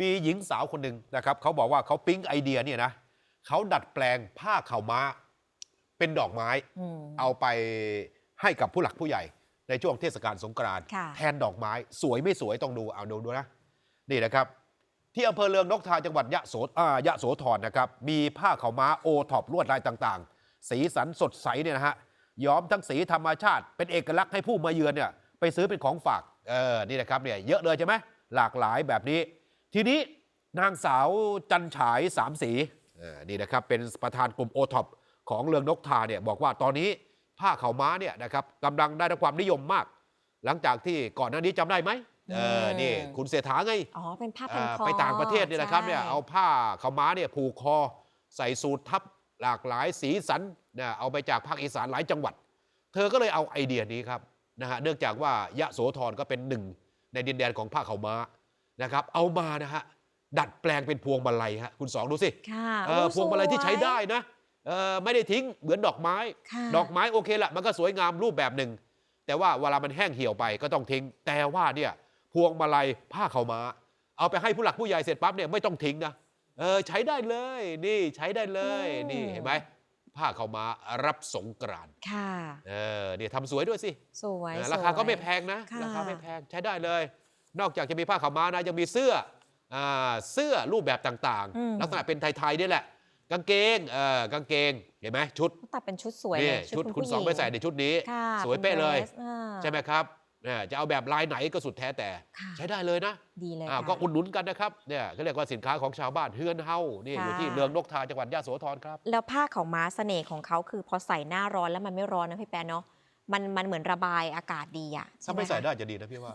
มีหญิงสาวคนหนึ่งนะครับเขาบอกว่าเขาปิ๊งไอเดียเนี่ยนะเขาดัดแปลงผ้าขาวม้า เป็นดอกไม้อืมเอาไปให้กับผู้หลักผู้ใหญ่ ในช่วงเทศกาลสงกรานต์ค่ะแทนดอกไม้ สวยไม่สวยต้องดูเอาดูดูนะนี่นะครับ ที่อำเภอเลืองนกทาจังหวัดยะโสอ่ายะโสธรนะครับ มีผ้าขาวม้าโอท็อปลวดลายต่างๆ สีสันสดใสเนี่ยนะฮะย้อมทั้งสีธรรมชาติ เป็นเอกลักษณ์ให้ผู้มาเยือนเนี่ยไปซื้อเป็นของฝากเออนี่นะครับเนี่ยเยอะเลยใช่ไหมหลากหลายแบบนี้ ทีนี้นางสาวจันฉายสามสีเออนี่นะครับเป็นประธานกลุ่มโอท็อปของเลืองนกทาเนี่ยบอกว่าตอนนี้ผ้าขาวม้าเนี่ยนะครับกำลังได้รับความนิยมมาก หลังจากที่ก่อนหน้านี้จำได้ไหมเออนี่คุณเสถาไงอ๋อเป็นผ้าพันอ่าคอไปต่างประเทศเนี่ยนะครับเนี่ยใช่เอาผ้าขาวม้าเนี่ยผูกคอ ใส่สูททับหลากหลายสีสันเนี่ยเอาไปจากภาคอีสานหลายจังหวัด เธอก็เลยเอาไอเดียนี้ครับนะฮะเนื่องจากว่ายะโสธรก็เป็นหนึ่งในดินแดนของผ้าขาวม้า นะครับเอามานะฮะดัดแปลงเป็นพวงมาลัยฮะคุณสองดูสิค่ะเออโอ้พวงมาลัยที่ใช้สวยได้นะเออไม่ได้ทิ้งเหมือนดอกไม้ ค่ะดอกไม้โอเคละมันก็สวยงามรูปแบบหนึ่ง แต่ว่าเวลามันแห้งเหี่ยวไปก็ต้องทิ้ง แต่ว่าเนี่ยพวงมาลัยผ้าขาวม้า เอาไปให้ผู้หลักผู้ใหญ่เสร็จปั๊บเนี่ยไม่ต้องทิ้งนะเออใช้ได้เลยนี่ใช้ได้เลยอืม นี่เห็นไหมผ้าขาวม้ารับสงกรานต์ค่ะ เออเนี่ยทำสวยด้วยสิสวยเออสวยราคาก็ไม่แพงนะค่ะ ราคาไม่แพงใช้ได้เลย นอกจากจะมีผ้าขาวม้านะยังมีเสื้ออ่าเสื้อรูปแบบต่างอืมๆลักษณะเป็นไทยๆนี่แหละ กางเกงเออกางเกงเห็นไหมชุดตัดเป็นชุดสวยนี่เลยชุดณคุณผู้สองหญิไปใส่ในชุดนี้ค่ะสวยเป๊ะเลยป็น dress อ่าใช่ไหมครับเนี่ยจะเอาแบบลายไหนก็สุดแท้แต่ค่ะใช้ได้เลยนะดีเลยอ่าค่ะก็อุดหนุนกันนะครับเนี่ยเขาเรียกว่าสินค้าของชาวบ้านเฮือนเฮานี่อยู่ค่ะที่เรืองนกทาจังหวัดยะโสธรครับ แล้วผ้าของม้าเสน่ห์ของเขาคือพอใส่หน้าร้อนแล้วมันไม่ร้อนนะพี่แปรเนาะมันมันเหมือนระบายอากาศดีอะถ้าหไม่ใส่คะได้จะดีนะพี่ว่า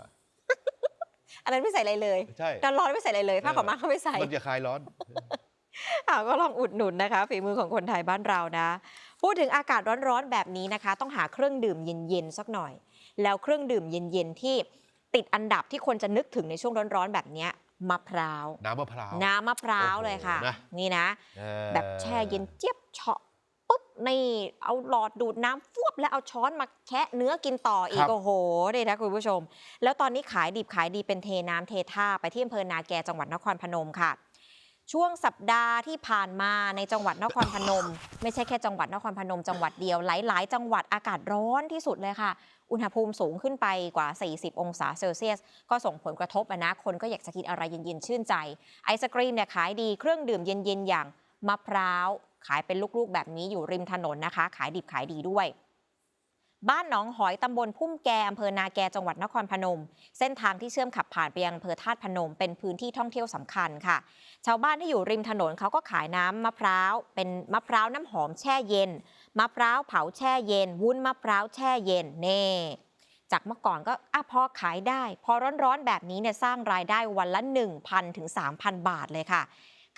อันนั้นไม่ใส่อะไรเลยใช่ตอนร้อนไม่ใส่อะไรเลยผ้าของม้าก็ไม่ใส่มันจะคลายร้อนอ่าก็ลองอุดหนุนนะคะฝีมือของคนไทยบ้านเรานะ พูดถึงอากาศร้อนๆแบบนี้นะคะ ต้องหาเครื่องดื่มเย็นๆสักหน่อย แล้วเครื่องดื่มเย็นๆที่ติดอันดับที่คนจะนึกถึงในช่วงร้อนๆแบบเนี้ยมะพร้าว น้ำมะพร้าว น้ำมะพร้าวโอ้โหเลยค่ะนะนี่นะเออแบบแช่เย็นเจี๊ยบเฉาะ ปุ๊บนี่เอาหลอดดูดน้ำฟวบแล้วเอาช้อนมาแคะเนื้อกินต่ออีครักบ โอ้โหนี่นะคุณผู้ชม แล้วตอนนี้ขายดิบขายดีเป็นเทน้ำเทท่าไปที่อำเภอนาแกจังหวัดนครพนมค่ะ ช่วงสัปดาห์ที่ผ่านมาในจังหวัดนครพนม ไม่ใช่แค่จังหวัดนครพนมจังหวัดเดียวหลาย ๆ จังหวัดอากาศร้อนที่สุดเลยค่ะ อุณหภูมิสูงขึ้นไปกว่า 40 องศาเซลเซียส ก็ส่งผลกระทบอะนะ คนก็อยากจะกินอะไรเย็น ๆ ชื่นใจ ไอศกรีมเนี่ยขายดีเครื่องดื่มเย็น ๆ อย่างมะพร้าว ขายเป็นลูกๆ แบบนี้อยู่ริมถนนนะคะ ขายดิบขายดีด้วย บ้านหนองหอยตำบลพุ่มแกอำเภอนาแกจังหวัดนครพนม เส้นทางที่เชื่อมขับผ่านไปยังอำเภอธาตุพนม เป็นพื้นที่ท่องเที่ยวสำคัญค่ะ ชาวบ้านที่อยู่ริมถนนเขาก็ขายน้ำมะพร้าวเป็นมะพร้าวน้ำหอมแช่เย็นมะพร้าวเผาแช่เย็น วุ้นมะพร้าวแช่เย็นเน่จากเมื่อก่อนก็อพอขายได้ พอร้อนๆแบบนี้เนี่ยสร้างรายได้วันละ 1,000ถึง3,000 บาทเลยค่ะ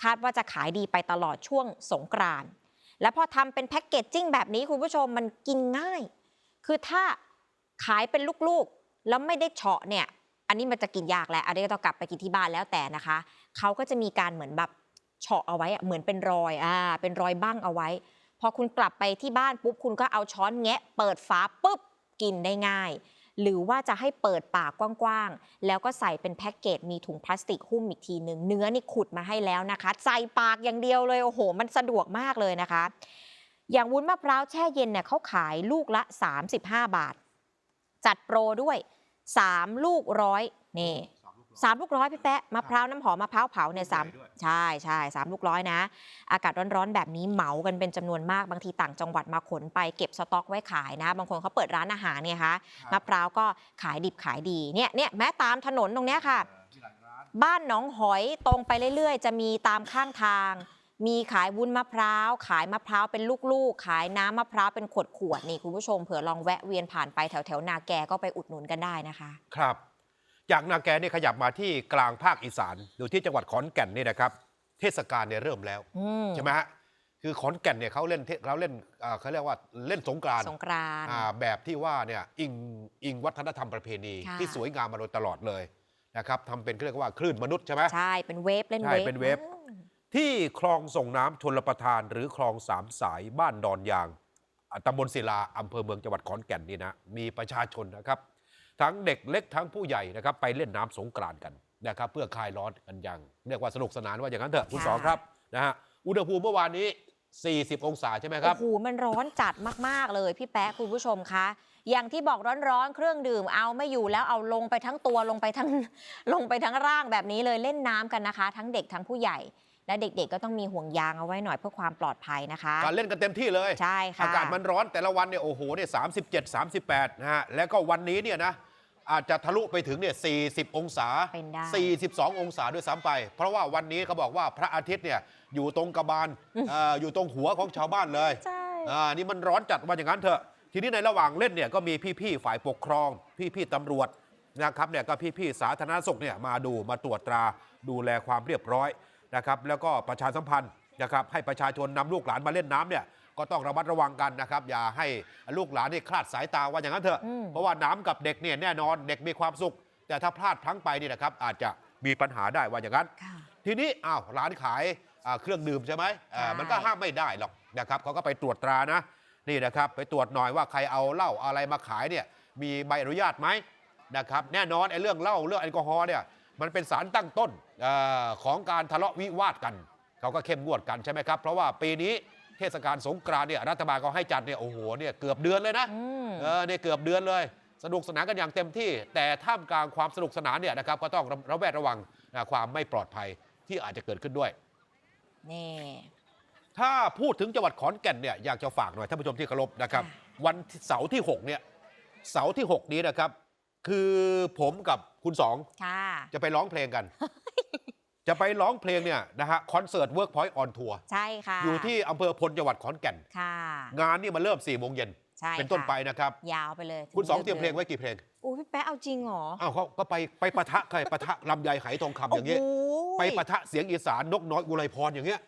คาดว่าจะขายดีไปตลอดช่วงสงกรานต์และพอทำเป็นแพ็กเกจจิ้งแบบนี้คุณผู้ชมมันกินง่าย คือถ้าขายเป็นลูกๆ แล้วไม่ได้เฉาะเนี่ย อันนี้มันจะกินยากแหละอันนี้ก็ต้องกลับไปกินที่บ้านแล้วแต่นะคะ เขาก็จะมีการเหมือนแบบเฉาะเอาไว้เหมือนเป็นรอยอ่าเป็นรอยบ้างเอาไว้ พอคุณกลับไปที่บ้านปุ๊บคุณก็เอาช้อนแงะ เปิดฝาปุ๊บกินได้ง่าย หรือว่าจะให้เปิดปากกว้างๆ แล้วก็ใส่เป็นแพ็กเกจมีถุงพลาสติกหุ้มอีกทีหนึ่งเนื้อนี่ขุดมาให้แล้วนะคะ ใส่ปากอย่างเดียวเลย โอ้โห มันสะดวกมากเลยนะคะ อย่างวุ้นมะพร้าวแช่เย็นเนี่ยเขาขายลูกละ 35 บาท จัดโปรด้วย 3 ลูกร้อยนี่ สามลูกร้อยพี่แปะมะพร้าวน้ำหอมมะพร้าวเผาเนี่ยสามด้วยใช่ใช่สามลูกร้อยนะ อากาศร้อนๆแบบนี้เหมากันเป็นจำนวนมากบางทีต่างจังหวัดมาขนไปเก็บสต็อกไว้ขายนะ บางคนเขาเปิดร้านอาหารเนี่ยคะมะพร้าวก็ขายดิบขายดีเนี่ยเนี่ยแม้ตามถนนตรงเนี้ยค่ะ บ้านหนองหอยตรงไปเรื่อย ๆ จะมีตามข้างทาง มีขายวุ้นมะพร้าว ขายมะพร้าวเป็นลูกๆ ขายน้ำมะพร้าวเป็นขวดๆนี่คุณผู้ชมเผื่อลองแวะเวียนผ่านไปแถวๆนาแกก็ไปอุดหนุนกันได้นะคะ ครับ จากนาแกเนี่ยขยับมาที่กลางภาคอีสานอยู่ที่จังหวัดขอนแก่นนี่นะครับ เทศกาลเนี่ยเริ่มแล้วอืมใช่ไหมฮะคือขอนแก่นเนี่ยเขาเล่นเทเขาเล่นอ่าเขาเรียกว่าเล่นสงกรานต์สงกรานต์อ่าแบบที่ว่าเนี่ยอิงอิงวัฒนธรรมประเพณีค่ะที่สวยงามมาโดยตลอดเลยนะครับทำเป็นเขาเรียกว่าคลื่นมนุษย์ใช่ไหมใช่เป็นเวฟเล่นใช่เวฟเป็นเวฟอืมที่คลองส่งน้ำชนลประทาน หรือคลองสามสายบ้านดอนยางอ่าตำบลศิลาอำเภอเมืองจังหวัดขอนแก่นนี่นะมีประชาชนนะครับ ทั้งเด็กเล็กทั้งผู้ใหญ่นะครับไปเล่นน้ำสงกรานต์กันนะครับเพื่อคลายร้อนกันอย่างเรียกว่าสนุกสนานว่าอย่างนั้นเถอะคุณค่ะสองครับนะฮะอุณหภูมิเมื่อวานนี้ 40 องศาใช่ไหมครับโอ้โหมันร้อนจัดมากๆเลยพี่แป๊ะคุณผู้ชมคะอย่างที่บอกร้อนๆ เครื่องดื่มเอาไม่อยู่แล้วเอาลงไปทั้งตัวลงไปทั้งลงไปทั้งร่างแบบนี้เลยเล่นน้ำกันนะคะ ทั้งเด็กทั้งผู้ใหญ่ และเด็กๆ ก็ต้องมีห่วงยางเอาไว้หน่อยเพื่อความปลอดภัยนะคะการเล่นกันเต็มที่เลยใช่ค่ะอากาศมันร้อนแต่ละวันเนี่ยโอ้โหเนี่ยสามสิบเจ็ดสามสิบแปดนะฮะแล้วก็วันนี้เนี่ยนะ อาจจะทะลุไปถึงเนี่ยสี่สิบองศา เป็นได้42 องศาด้วยซ้ำไป เพราะว่าวันนี้เขาบอกว่าพระอาทิตย์เนี่ยอยู่ตรงกระบาลเอ่ออยู่ตรงหัวของชาวบ้านเลยใช่ อ่านี่มันร้อนจัดว่าอย่างนั้นเถอะ ทีนี้ในระหว่างเล่นเนี่ยก็มีพี่ๆฝ่ายปกครอง พี่ๆตำรวจนะครับเนี่ยก็พี่ๆสาธารณสุขเนี่ยมาดูมาตรวจตราดูแลความเรียบร้อยนะครับแล้วก็ประชาสัมพันธ์นะครับให้ประชาชนนำลูกหลานมาเล่นน้ำเนี่ย ก็ต้องระมัดระวังกันนะครับ อย่าให้ลูกหลานนี่คลาดสายตาว่าอย่างนั้นเถอะอืมเพราะว่าน้ำกับเด็กเนี่ยแน่นอนเด็กมีความสุข แต่ถ้าพลาดพลั้งไปนี่นะครับ อาจจะมีปัญหาได้ว่าอย่างนั้นค่ะทีนี้อ้าวร้านขายอ่าเครื่องดื่มใช่ไหมอ่าใช่มันก็ห้ามไม่ได้หรอกนะครับเขาก็ไปตรวจตรานะนี่นะครับ ไปตรวจหน่อยว่าใครเอาเหล้าอะไรมาขายเนี่ยมีใบอนุญาตไหมนะครับแน่นอนไอ้เรื่องเหล้าเรื่องแอลกอฮอล์เนี่ยมันเป็นสารตั้งต้นเออของการทะเลาะวิวาทกัน เขาก็เข้มงวดกันใช่ไหมครับ เพราะว่าปีนี้ เทศกาลสงกรานต์เนี่ยรัฐบาลก็ให้จัดเนี่ยโอ้โหเนี่ยเกือบเดือนเลยนะอืมเออเนี่ยเกือบเดือนเลย สนุกสนานกันอย่างเต็มที่ แต่ท่ามกลางความสนุกสนานเนี่ยนะครับก็ต้องระระแวดระวังนะความไม่ปลอดภัยที่อาจจะเกิดขึ้นด้วยนี่ถ้าพูดถึงจังหวัดขอนแก่นเนี่ยอยากจะฝากหน่อยท่านผู้ชมที่เคารพนะครับค่ะวันเสาร์ที่6เนี่ยเสาร์ที่ 6 นี้นะครับ คือผมกับคุณสองค่ะจะไปร้องเพลงกัน จะไปร้องเพลงเนี่ยนะฮะคอนเสิร์ตเวิร์กพอยต์ออนทัวร์ใช่ค่ะ อยู่ที่อำเภอพลจังหวัดขอนแก่น ค่ะ งานนี่มาเริ่ม4ี่โมงเย็นใช่เป็นต้นค่ะไปนะครับ ยาวไปเลยคุณสองดึกเตรียมเพลงไว้กี่เพลงโอ้พี่แป๊ะเอาจริงเหรออ้าวเขาก็ไปไปปะทะใครปะทะลำไยไหทองคำอย่างเงี้ยโอ้โหไปปะทะเสียงอีสานนกน้อยอุไรพรอย่างเงี้ย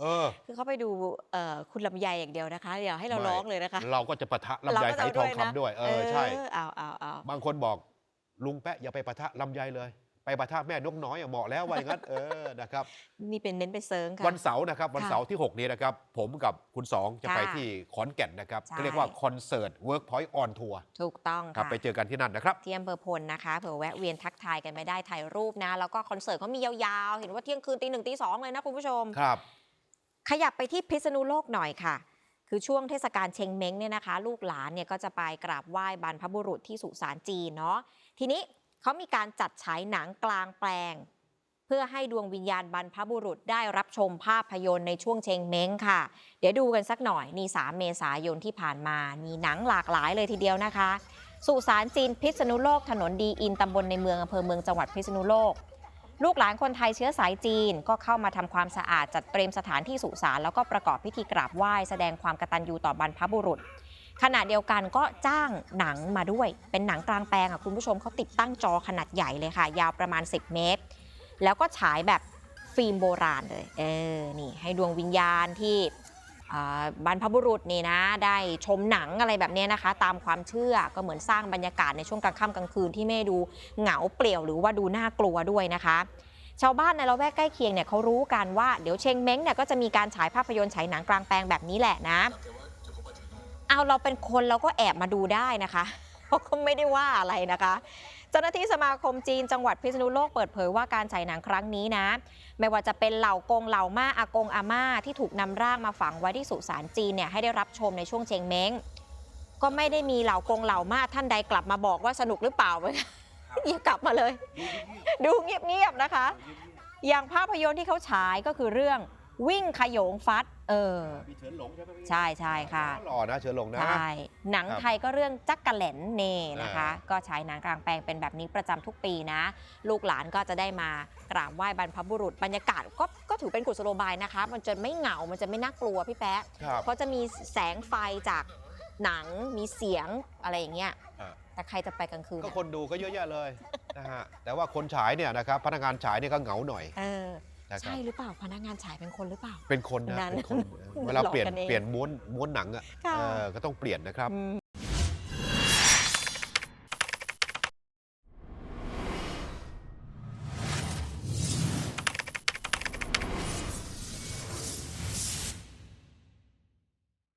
เออคือเขาไปดูเอ่อคุณลำไยอย่างเดียวนะคะเดี๋ยวให้เราไม่ร้องเลยนะคะ เราก็จะปะทะลำไยไหทองคำด้วย เออใช่เอาเอาเอาบางคนบอกลุงแปะอย่าไปปะทะลำไยเลย ไปปะทะแม่นกน้อยอะเหมาะแล้วว่าอย่างนั้นเออนะครับ นี่เป็นเน้นไปเซิร์งค่ะ วันเสาร์นะครับวันค่ะเสาร์ที่ 6 นี้นะครับ ผมกับคุณสองจะค่ะไปที่ขอนแก่นนะครับใช่เขาเรียกว่าคอนเสิร์ตเวิร์กพอยต์ออนทัวร์ถูกต้องครับค่ะไปเจอกันที่นั่นนะครับ ที่อำเภอพลนะคะเผื่อแวะเวียนทักทายกันไม่ได้ถ่ายรูปนะ แล้วก็คอนเสิร์ตเขามียาวๆ เห็นว่าเที่ยงคืนตีหนึ่งตีสองเลยนะคุณผู้ชม ครับ ขยับไปที่พิษณุโลกหน่อยค่ะ คือช่วงเทศกาลเชงเม้งเนี่ยนะคะ ลูกหลานเนี่ยก็จะไปกราบไหว้บรรพบุรุษที่สุสานจีนเนาะทีนี้ เขามีการจัดฉายหนังกลางแปลง เพื่อให้ดวงวิญญาณบรรพบุรุษได้รับชมภาพยนตร์ในช่วงเชงเม้งค่ะ เดี๋ยวดูกันสักหน่อยนี่3เมษายนที่ผ่านมา มีหนังหลากหลายเลยทีเดียวนะคะ สุสานจีนพิษณุโลกถนนดีอินตำบลในเมืองอำเภอเมืองจังหวัดพิษณุโลกลูกหลานคนไทยเชื้อสายจีนก็เข้ามาทำความสะอาดจัดเตรียมสถานที่สุสานแล้วก็ประกอบพิธีกราบไหว้แสดงความกตัญญูต่อบรรพบุรุษ ขณะเดียวกันก็จ้างหนังมาด้วย เป็นหนังกลางแปลงอะคุณผู้ชมเขาติดตั้งจอขนาดใหญ่เลยค่ะ ยาวประมาณ 10 เมตร แล้วก็ฉายแบบฟิล์มโบราณเลยเออนี่ให้ดวงวิญญาณที่บรรพบุรุษนี่นะได้ชมหนังอะไรแบบนี้นะคะ ตามความเชื่อก็เหมือนสร้างบรรยากาศในช่วงกลางค่ำกลางคืนที่ไม่ดูเหงาเปลี่ยวหรือว่าดูน่ากลัวด้วยนะคะ ชาวบ้านในละแวกใกล้เคียงเนี่ยเขารู้กันว่าเดี๋ยวเชงเม้งเนี่ยก็จะมีการฉายภาพยนตร์ฉายหนังกลางแปลงแบบนี้แหละนะ เอาเราเป็นคนเราก็แอบมาดูได้นะคะเขาก็ไม่ได้ว่าอะไรนะคะเจ้าหน้าที่สมาคมจีนจังหวัดพิษณุโลกเปิดเผยว่าการฉายหนังครั้งนี้นะ ไม่ว่าจะเป็นเหล่ากงเหล่าม่าอากงอาม่าที่ถูกนำร่างมาฝังไว้ที่สุสานจีนเนี่ยให้ได้รับชมในช่วงเชงเม้งก็ไม่ได้มีเหล่ากงเหล่าม่าท่านใดกลับมาบอกว่าสนุกหรือเปล่าอย่ากลับมาเลย ดูเงียบๆนะคะ อย่างภาพยนตร์ที่เขาฉายก็คือเรื่อง วิ่งขโยงฟัด เออ มีเฉินหลงใช่ไหมใช่ใช่ค่ะ หล่อนะเฉินหลงนะ ใช่ หนังครับไทยก็เรื่องจักกะแหลนเน่นะคะอ่าก็ฉายหนังกลางแปลงเป็นแบบนี้ประจำทุกปีนะ ลูกหลานก็จะได้มากราบไหว้บรรพบุรุษบรรยากาศก็ก็ถือเป็นกุศโลบายนะคะ มันจะไม่เหงา มันจะไม่น่ากลัวพี่แป๊ะ ครับ เพราะจะมีแสงไฟจากหนังมีเสียงอะไรอย่างเงี้ย อ่าแต่ใครจะไปกลางคืนก็อะคนดูก็เยอะแยะเลยนะฮะ แต่ว่าคนฉายเนี่ยนะครับพนักงานฉายเนี่ยก็เหงาหน่อย เออ นะครับใช่หรือเปล่าพนักงานฉายเป็นคนหรือเปล่า เป็นคนนะนั่นเป็นคนเวลาเปลี่ยนหลอกกันเองเปลี่ยนม้วนม้วนหนังอะค่ะ เออก็ต้องเปลี่ยนนะครับอืม